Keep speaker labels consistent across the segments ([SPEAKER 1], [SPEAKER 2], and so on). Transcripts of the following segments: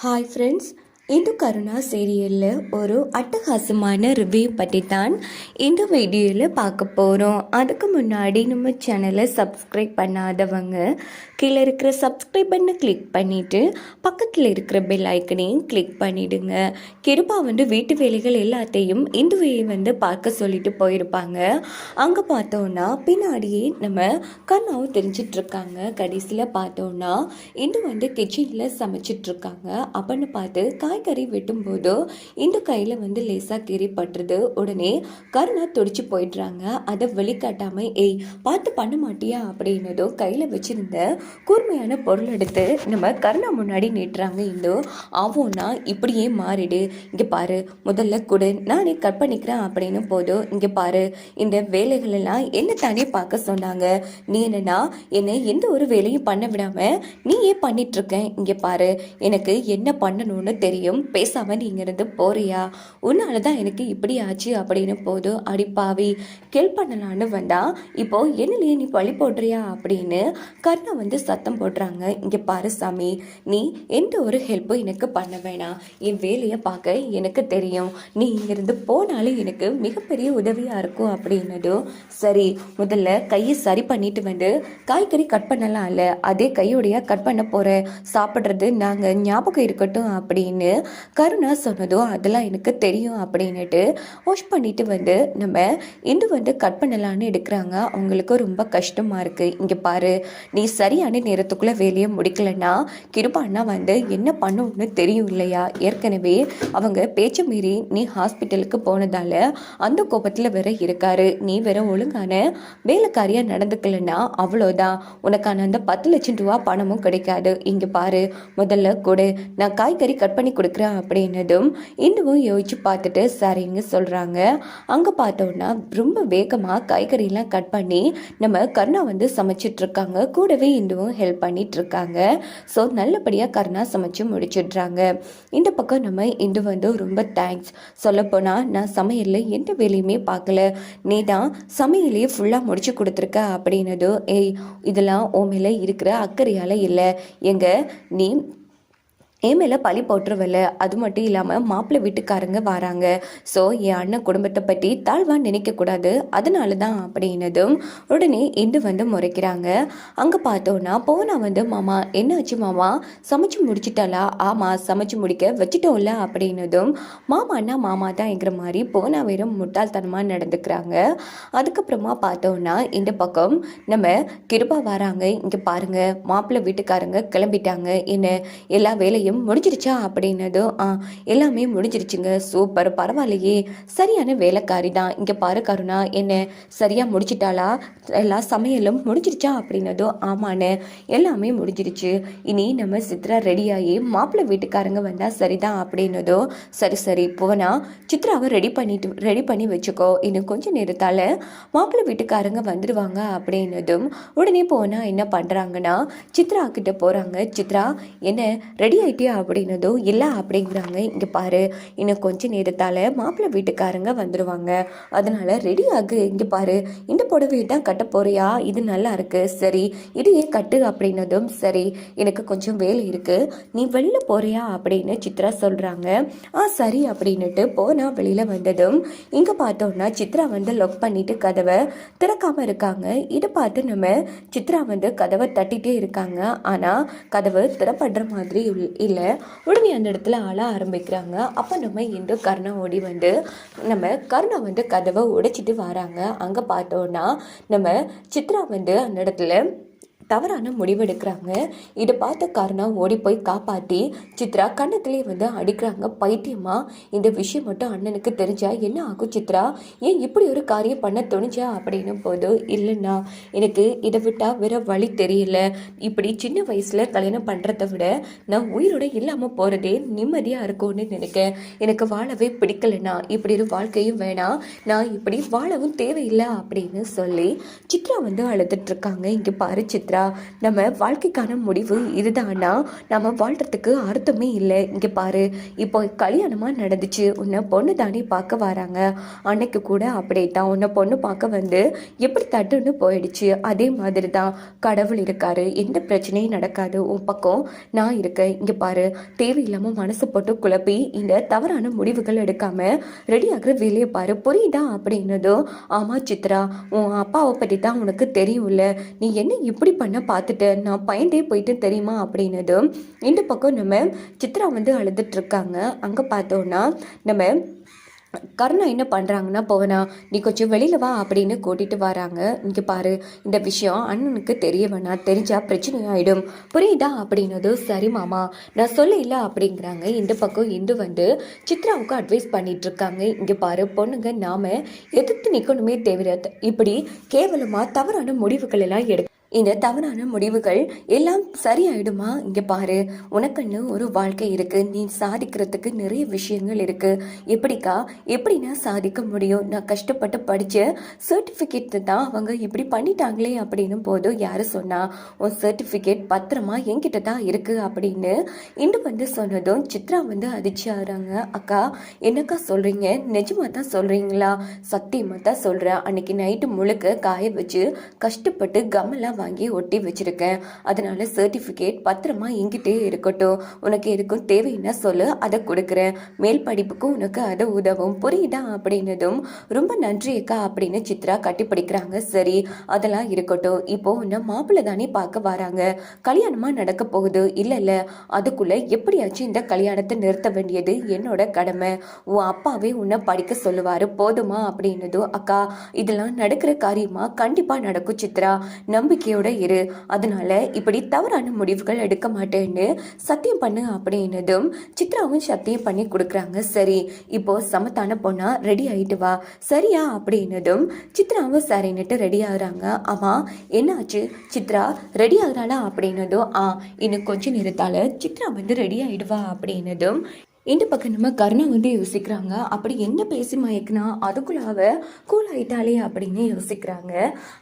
[SPEAKER 1] Hi friends, Hindu Karuna சீரியலில் ஒரு அட்டகாசமான ரிவ்யூ பற்றி தான் இந்த வீடியோவில் பார்க்க போகிறோம் அதுக்கு முன்னாடி நம்ம சேனலை சப்ஸ்கிரைப் பண்ணாதவங்க கீழே இருக்கிற சப்ஸ்கிரைப் பண்ண கிளிக் பண்ணிவிட்டு பக்கத்தில் இருக்கிற பெல் ஐக்கனையும் கிளிக் பண்ணிவிடுங்க கிருபா வந்து வீட்டு வேலைகள் எல்லாத்தையும் இந்துவையை வந்து பார்க்க சொல்லிட்டு போயிருப்பாங்க. அங்கே பார்த்தோன்னா பின்னாடியே நம்ம கண்ணாவும் தெரிஞ்சிட்ருக்காங்க கடைசியில் பார்த்தோன்னா இந்து வந்து கிச்சனில் சமைச்சிட்ருக்காங்க அப்படின்னு பார்த்து காய்கறி வெட்டும்போது இந்த கையில் வந்து லேசாக கீறி பட்டுறது உடனே கருணா துடிச்சு போயிடுறாங்க. அதை வெளிக்காட்டாமல் ஏய் பார்த்து பண்ண மாட்டியா? அப்படின்னதும் கையில் வச்சுருந்த கூர்மையான பொருள் எடுத்து நம்ம கருணா முன்னாடி நீட்டுறாங்க இந்தோ. ஆவோன்னா இப்படியே மாறிடு. இங்கே பாரு முதல்ல கொடு. நானே கட் பண்ணிக்கிறேன் அப்படின்னு போதும். இங்கே பாரு இந்த வேலைகளெல்லாம் என்ன தானே பார்க்க சொன்னாங்க. நீ என்னன்னா என்னை எந்த ஒரு வேலையும் பண்ண விடாமல் நீயே பண்ணிட்டு இங்கே பாரு எனக்கு என்ன பண்ணணும்னு தெரியும். பேசாமல் நீ இங்கேருந்து போறியா? உன்னால தான் எனக்கு இப்படி ஆச்சு அப்படின்னு போதும் அடிப்பாவி கெல் பண்ணலான்னு வந்தா இப்போ என்னலையே நீ பழி போடுறியா? அப்படின்னு கர்ணா வந்து சத்தம் போடுறாங்க. இங்கே பாரு சாமி நீ எந்த ஒரு ஹெல்ப்பும் எனக்கு பண்ண வேணாம். என் வேலையை பார்க்க எனக்கு தெரியும். நீ இங்கிருந்து போனாலே எனக்கு மிகப்பெரிய உதவியாக இருக்கும் அப்படின்னதும் சரி முதல்ல கையை சரி பண்ணிட்டு வந்து காய்கறி கட் பண்ணலாம் இல்லை அதே கையுடைய கட் பண்ண போகிற சாப்பிட்றது நாங்கள் ஞாபகம் இருக்கட்டும் அப்படின்னு கருணா சொன்னதோ அதெல்லாம் எனக்கு தெரியும் அப்படின்னுட்டு வாஷ் பண்ணிட்டு வந்து நம்ம இந்து வந்து கட் பண்ணலான்னு எடுக்கிறாங்க. அவங்களுக்கு ரொம்ப கஷ்டமாக இருக்குது இங்கே பாரு நீ சரியான நேரத்துக்குள்ளே வேலையை முடிக்கலன்னா கிருபாண்ணா வந்து என்ன பண்ணும்னு தெரியும் இல்லையா? ஏற்கனவே அவங்க பேச்ச மீறி நீ ஹாஸ்பிட்டலுக்கு போனதால் அந்த கோபத்தில் வேற இருக்காரு. நீ வேற ஒழுங்கான வேலைக்காரியாக நடந்துக்கலன்னா அவ்வளோதான் உனக்கான அந்த பத்து லட்சம் ரூபா பணமும் கிடைக்காது. இங்கே பாரு முதல்ல கொடு. நான் காய்கறி கட் பண்ணி கொடுக்குறேன் அப்படின்னதும் இன்னமும் யோசிச்சு பார்த்துட்டு சரிங்க சொல்கிறாங்க அங்கே பார்த்தோன்னா ரொம்ப வேகமாக காய்கறிலாம் கட் பண்ணி நம்ம கருணா வந்து சமைச்சிட்ருக்காங்க கூடவே இன்னும் ஹெல்ப் பண்ணிகிட்ருக்காங்க ஸோ நல்லபடியாக கருணா சமைச்சு முடிச்சிடுறாங்க. இந்த பக்கம் நம்ம இந்து வந்து ரொம்ப தேங்க்ஸ் சொல்லப்போனால் நான் சமையலில் எந்த வேலையுமே பார்க்கல. நீ தான் சமையலையே ஃபுல்லாக முடிச்சு கொடுத்துருக்க அப்படின்னதும் ஏய் இதெல்லாம் உன் மேலே இருக்கிற அக்கறையால் இல்லை. எங்கள் நீ என் மேலே பழி போட்டுருவல. அது மட்டும் இல்லாமல் மாப்பிள்ளை வீட்டுக்காரங்க வராங்க. ஸோ என் அண்ணன் குடும்பத்தை பற்றி தாழ்வாக நினைக்கக்கூடாது. அதனால தான் அப்படின்னதும் உடனே இந்து வந்து முறைக்கிறாங்க. அங்கே பார்த்தோன்னா போனா வந்து மாமா என்னாச்சு மாமா? சமைச்சு முடிச்சிட்டாளா? ஆமாம் சமைச்சு முடிக்க வச்சுட்டோம்ல அப்படின்னதும் மாமான்னா மாமா தான்ங்கிற மாதிரி போனா வெறும் முட்டாள்தனமாக நடந்துக்கிறாங்க. அதுக்கப்புறமா பார்த்தோன்னா இந்த பக்கம் நம்ம கிருபா வராங்க. இங்கே பாருங்கள் மாப்பிள்ளை வீட்டுக்காரங்க கிளம்பிட்டாங்க. என்ன எல்லா வேலையும் முடிஞ்சிருச்சா அப்படின்னதும் ஆ எல்லாமே முடிஞ்சிருச்சுங்க. சூப்பர். பரவாயில்லையே. சரியான வேலைக்காரி தான். இங்கே பாரு கருணா என்ன சரியாக முடிச்சிட்டாளா? எல்லா சமையலும் முடிஞ்சிருச்சா? அப்படின்னதும் ஆமாண்ணே எல்லாமே முடிஞ்சிருச்சு. இனி நம்ம சித்ரா ரெடியாகி மாப்பிள்ளை வீட்டுக்காரங்க வந்தால் சரிதான். அப்படின்னதும் சரி சரி போனா சித்ராவை ரெடி பண்ணிட்டு ரெடி பண்ணி வச்சுக்கோ. இன்னும் கொஞ்சம் நேரத்தால் மாப்பிள்ளை வீட்டுக்காரங்க வந்துடுவாங்க அப்படின்னதும் உடனே போனால் என்ன பண்ணுறாங்கன்னா சித்ரா கிட்ட போகிறாங்க சித்ரா என்ன ரெடி ஆகிட்டு ஆயிட்டியா அப்படின்னதும் இல்லை அப்படிங்கிறாங்க. இங்கே பாரு இன்னும் கொஞ்ச நேரத்தால் மாப்பிள்ளை வீட்டுக்காரங்க வந்துடுவாங்க அதனால் ரெடி ஆகு. இங்கே பாரு இந்த புடவை தான் கட்ட போறியா? இது நல்லா இருக்கு. சரி இதையே கட்டு? அப்படின்னதும் சரி எனக்கு கொஞ்சம் வேலை இருக்கு. நீ வெளில போறியா? அப்படின்னு சித்ரா சொல்றாங்க. ஆ சரி அப்படின்னுட்டு போனா வெளியில வந்ததும் இங்க பார்த்தோம்னா சித்ரா வந்து லொக் பண்ணிட்டு கதவை திறக்காம இருக்காங்க. இதை பார்த்து நம்ம சித்ரா வந்து கதவை தட்டிட்டே இருக்காங்க. ஆனா கதவு திறப்படுற மாதிரி இல்லை. உடனே அந்த இடத்துல ஆள ஆரம்பிக்கிறாங்க. அப்போ நம்ம இன்று கருணா ஓடி வந்து நம்ம கருணா வந்து கதவை உடைச்சிட்டு வராங்க. அங்கே பார்த்தோன்னா நம்ம சித்ரா வந்து அந்த இடத்துல தவறான முடிவெடுக்கிறாங்க. இதை பார்த்த காரணா ஓடி போய் காப்பாற்றி சித்ரா கண்ணத்திலே வந்து அடிக்கிறாங்க. பைத்தியமா? இந்த விஷயம் மட்டும் அண்ணனுக்கு தெரிஞ்சா என்ன ஆகும் சித்ரா? ஏன் இப்படி ஒரு காரியம் பண்ண துணிச்சா அப்படின்னு போது இல்லைண்ணா எனக்கு இதை விட்டால் வேற வழி தெரியல. இப்படி சின்ன வயசில் கல்யாணம் பண்ணுறத விட நான் உயிரோட இல்லாமல் போகிறதே நிம்மதியாக இருக்கும்னு நினைக்கிறேன் எனக்கு வாழவே பிடிக்கலண்ணா. இப்படி ஒரு வாழ்க்கையும் வேணாம். நான் இப்படி வாழவும் தேவையில்லை அப்படின்னு சொல்லி சித்ரா வந்து அழுதுட்டு இருக்காங்க. பாரு சித்ரா. சித்ரா நம்ம வாழ்க்கைக்கான முடிவு இதுதானா? நம்ம வாழ்றதுக்கு அர்த்தமே இல்லை. இங்கே பாரு இப்போ கல்யாணமாக நடந்துச்சு. உன்னை பொண்ணு தானே பார்க்க வராங்க. அன்னைக்கு கூட அப்படியே தான் உன்னை பொண்ணு பார்க்க வந்து எப்படி தட்டுன்னு போயிடுச்சு. அதே மாதிரி தான் கடவுள் இருக்காரு. எந்த பிரச்சனையும் நடக்காது. உன் பக்கம் நான் இருக்கேன். இங்கே பாரு தேவையில்லாமல் மனசு போட்டு குழப்பி இந்த தவறான முடிவுகள் எடுக்காம ரெடி ஆகிற வேலையை பாரு. புரியுதா அப்படின்னதும் ஆமாம் சித்ரா உன் அப்பாவை பற்றி தான் உனக்கு தெரியும்ல. நீ என்ன இப்படி பண்ண பார்த்துட்ட நான் பயந்தே போயிட்டு தெரியுமா? அப்படின்னதும் இந்த பக்கம் நம்ம சித்ரா வந்து அழுதுட்டுருக்காங்க. அங்கே பார்த்தோன்னா நம்ம கருணா என்ன பண்ணுறாங்கன்னா போவனா நீ கொஞ்சம் வெளியில் வா அப்படின்னு கூட்டிகிட்டு வராங்க. இங்கே பாரு இந்த விஷயம் அண்ணனுக்கு தெரிய வேணாம் தெரிஞ்சால் பிரச்சனையாயிடும். புரியுதா? அப்படின்னது சரி மாமா நான் சொல்ல இல்லை அப்படிங்கிறாங்க. இந்த பக்கம் இந்து வந்து சித்ராவுக்கு அட்வைஸ் பண்ணிட்டு இருக்காங்க இங்கே பாரு பொண்ணுங்க நாம் எதிர்த்து நிற்கணுமே தவிர இப்படி கேவலமாக தவறான முடிவுகள் எல்லாம் எடுக்க இந்த தவறான முடிவுகள் எல்லாம் சரியாயிடுமா? இங்க பாரு உனக்குன்னு ஒரு வாழ்க்கை இருக்கு. நீ சாதிக்கிறதுக்கு நிறைய விஷயங்கள் இருக்கு. எப்படிக்கா? எப்படி நான் சாதிக்க முடியும்? நான் கஷ்டப்பட்டு படித்த சர்டிஃபிகேட் தான் அவங்க இப்படி பண்ணிட்டாங்களே அப்படின்னு போதும் யாரு சொன்னா உன் சர்டிஃபிகேட் பத்திரமா என்கிட்ட தான் இருக்கு அப்படின்னு இன்று வந்து சொன்னதும் சித்ரா வந்து அதிர்ச்சியாகிறாங்க அக்கா என்னக்கா சொல்றீங்க? நிஜமா தான் சொல்றீங்களா? சத்தியமா தான் சொல்கிறேன் அன்னைக்கு நைட்டு முழுக்க காய வச்சு கஷ்டப்பட்டு வாங்கி ஒட்டி வச்சிருக்கேன். அதனால சர்டிஃபிகேட் பத்திரமா எங்கிட்டே இருக்கட்டும். உனக்கு எதுக்கும் தேவைன்னா சொல்லு அதை கொடுக்குறேன். மேல் படிப்புக்கும் உனக்கு அது உதவும். புரியுதா அப்படின்னதும் ரொம்ப நன்றி அக்கா அப்படின்னு சித்ரா கட்டிப்பிடிக்கிறாங்க. சரி அதெல்லாம் இருக்கட்டும். இப்போ உன்னை மாப்பிள்ளை தானே பார்க்க வராங்க. கல்யாணமா நடக்க போகுது. இல்ல இல்ல. அதுக்குள்ள எப்படியாச்சும் இந்த கல்யாணத்தை நிறுத்த வேண்டியது என்னோட கடமை. உன் அப்பாவே உன்னை படிக்க சொல்லுவாரு. போதுமா அப்படின்னதும் அக்கா இதெல்லாம் நடக்கிற காரியமா கண்டிப்பா நடக்கும் சித்ரா. நம்பிக்கை நம்பிக்கையோட இரு. அதனால இப்படி தவறான முடிவுகள் எடுக்க மாட்டேன்னு சத்தியம் பண்ணு அப்படின்னதும் சித்ராவும் சத்தியம் பண்ணி கொடுக்குறாங்க. சரி இப்போ சமத்தான பொண்ணா ரெடி ஆயிட்டு வா. சரியா அப்படின்னதும் சித்ராவும் சரின்னுட்டு ரெடி ஆகுறாங்க. ஆமா என்னாச்சு? சித்ரா ரெடி ஆகுறாளா அப்படின்னதும் ஆ இன்னும் கொஞ்சம் நேரத்தால சித்ரா வந்து ரெடி ஆயிடுவா அப்படின்னதும் இந்த பக்கம் நம்ம கருணா வந்து யோசிக்கிறாங்க. அப்படி என்ன பேசி மயக்குனா அதுக்குள்ள அவ கூல் ஆயிட்டாளே அப்படின்னு யோசிக்கிறாங்க.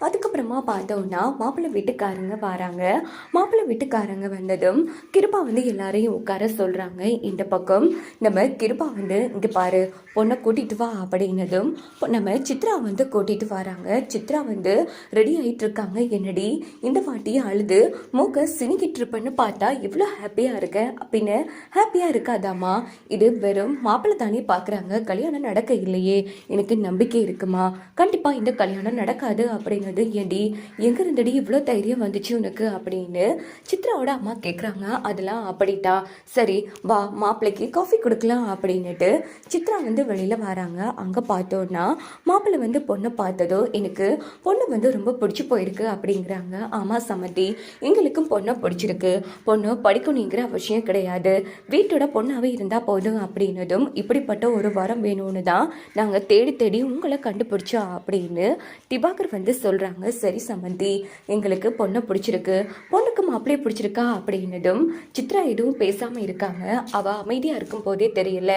[SPEAKER 1] அதுக்கப்புறமா பார்த்தோம்னா மாப்பிள்ளை வீட்டுக்காரங்க வராங்க. மாப்பிள்ளை வீட்டுக்காரங்க வந்ததும் கிருபா வந்து எல்லாரையும் உட்கார சொல்கிறாங்க இந்த பக்கம் நம்ம கிருபா வந்து இங்கே பாரு பொண்ணை கூட்டிகிட்டு வா அப்படின்னதும் பொ- நம்ம சித்ரா வந்து கூட்டிகிட்டு வராங்க. சித்ரா வந்து ரெடி ஆகிட்டு இருக்காங்க என்னடி? இந்த வாட்டி அழுது மூக்க சினிக்கிட்டு இருப்பேன்னு பார்த்தா இவ்வளோ ஹாப்பியாக இருக்க? அப்படின்னு ஹாப்பியாக இருக்காதாம்மா. இது வெறும் மாப்பிள்ளை தானே பார்க்குறாங்க. கல்யாணம் நடக்க இல்லையே. எனக்கு நம்பிக்கை இருக்குமா? கண்டிப்பாக இந்த கல்யாணம் நடக்காது அப்படிங்கிறது. ஏடி எங்கேருந்தடி இவ்வளோ தைரியம் வந்துச்சு உனக்கு அப்படின்னு சித்ராவோட அம்மா கேட்குறாங்க அதெல்லாம் அப்படிட்டா. சரி வா மாப்பிள்ளைக்கு காஃபி கொடுக்கலாம் அப்படின்னுட்டு சித்ரா வந்து வெளியில் வராங்க. அங்கே பார்த்தோன்னா மாப்பிள்ளை வந்து பொண்ணை பார்த்ததோ எனக்கு பொண்ணு வந்து ரொம்ப பிடிச்சி போயிருக்கு அப்படிங்கிறாங்க. ஆமாம் சம்மதி எங்களுக்கும் பொண்ணை பிடிச்சிருக்கு. பொண்ணு படிக்கணுங்கிற அவசியம் கிடையாது. வீட்டோட பொண்ணாகவே இருந்தால் போதும் அப்படின்னதும் இப்படிப்பட்ட ஒரு வரம் வேணும்னு தான் நாங்கள் தேடி தேடி உங்களை கண்டுபிடிச்சோம் அப்படின்னு திவாகர் வந்து சொல்கிறாங்க சரி சம்மந்தி எங்களுக்கு பொண்ணை பிடிச்சிருக்கு. பொண்ணுக்கு மாப்பிள்ளையை பிடிச்சிருக்கா? அப்படின்னதும் சித்ரா எதுவும் பேசாமல் இருக்காங்க. அவள் அமைதியாக இருக்கும் போதே தெரியல.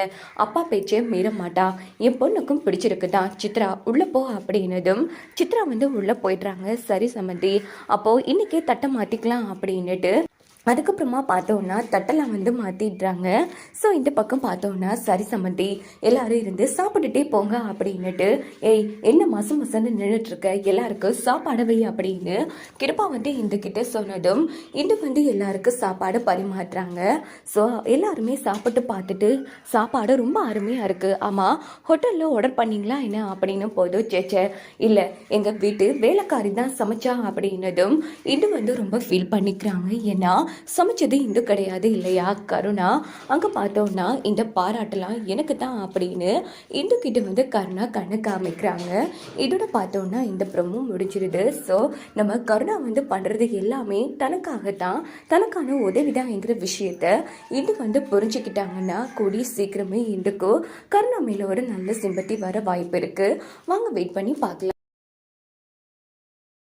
[SPEAKER 1] அப்பா பேச்சே மீற மாட்டா. என் பொண்ணுக்கும் பிடிச்சிருக்கு தான். சித்ரா உள்ளே போ அப்படின்னதும் சித்ரா வந்து உள்ளே போயிடுறாங்க. சரி சம்மந்தி அப்போது இன்றைக்கே தட்டை மாற்றிக்கலாம் அப்படின்னுட்டு அதுக்கப்புறமா பார்த்தோன்னா தட்டெல்லாம் வந்து மாற்றிடுறாங்க ஸோ இந்த பக்கம் பார்த்தோன்னா சரி சம்மந்தி எல்லாரும் இருந்து சாப்பிட்டுட்டே போங்க அப்படின்னுட்டு ஏய் என்ன மசு மசன்னு நின்றுட்டுருக்க எல்லாருக்கும் சாப்பாடு வை அப்படின்னு கிருப்பா வந்து இந்த கிட்ட சொன்னதும் இந்த வந்து எல்லாருக்கும் சாப்பாடு பரிமாற்றுறாங்க ஸோ எல்லாருமே சாப்பிட்டு பார்த்துட்டு சாப்பாடு ரொம்ப அருமையாக இருக்குது ஆமாம் ஹோட்டலில் ஆர்டர் பண்ணீங்களா என்ன? அப்படின்னு போதும் சேச்சே இல்லை எங்கள் வீட்டு வேலைக்காரி தான் சமைச்சா அப்படின்னதும் இது வந்து ரொம்ப ஃபீல் பண்ணிக்கிறாங்க. ஏன்னா சமைச்சது இந்து கிடையாது இல்லையா? கருணா அங்கே பார்த்தோன்னா இந்த பாராட்டெல்லாம் எனக்கு தான் அப்படின்னு இந்துக்கிட்ட வந்து கருணா கண்ணு காமிக்கிறாங்க. இதோட பார்த்தோன்னா இந்த ப்ரமும் முடிஞ்சிருது. ஸோ நம்ம கருணா வந்து பண்ணுறது எல்லாமே தனக்காகத்தான். தனக்கான உதவி தான்ங்கிற விஷயத்த இந்து வந்து புரிஞ்சுக்கிட்டாங்கன்னா கூடி சீக்கிரமே இந்துக்கும் கருணா மேலே ஒரு நல்ல சிம்பத்தி வர வாய்ப்பு இருக்குது வாங்க வெயிட் பண்ணி பார்க்கலாம்.